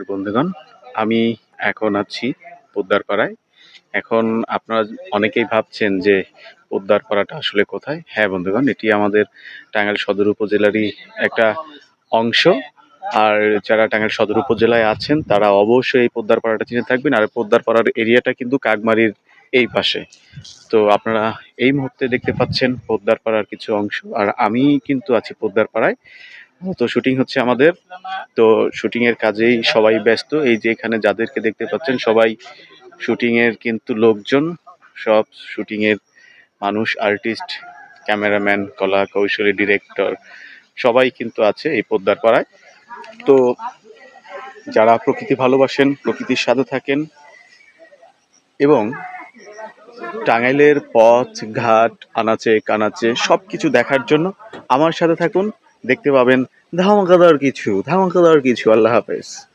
নমস্কার বন্ধুগণ, আমি এখন আছি পোদ্দারপাড়ায়। এখন আপনারা অনেকেই ভাবছেন যে পোদ্দারপাড়াটা আসলে কোথায়। হ্যাঁ বন্ধুগণ, এটি আমাদের টাঙ্গাইল সদর উপজেলারই একটা অংশ। আর যারা টাঙ্গাইল সদর উপজেলায় আছেন, তারা অবশ্যই এই পোদ্দারপাড়াটা চিনে থাকবেন। আর পোদ্দারপাড়ার এরিয়াটা কিন্তু কাকমারির এই পাশে। তো আপনারা এই মুহূর্তে দেখতে পাচ্ছেন পোদ্দারপাড়ার কিছু অংশ। আর আমি কিন্তু আছি পোদ্দারপাড়ায়। তো শুটিং হচ্ছে আমাদের। তো শুটিং এর কাজেই সবাই ব্যস্ত। এই যে এখানে যাদেরকে দেখতে পাচ্ছেন, সবাই শুটিং এর কিন্তু লোকজন। সব শুটিং এর মানুষ আর্টিস্ট ক্যামেরাম্যান কলা কৌশলী ডিরেক্টর সবাই কিন্তু আছে এই পোদ্দার পাড়ায়। তো যারা প্রকৃতি ভালোবাসেন, প্রকৃতির সাথে থাকেন এবং টাঙ্গাইলের পথ, ঘাট, আনাচে, কানাচে সব কিছু দেখার জন্য আমার সাথে থাকুন। দেখতে পাবেন ধামাকাদার কিছু ধামাকাদার কিছু আল্লাহ হাফেজ।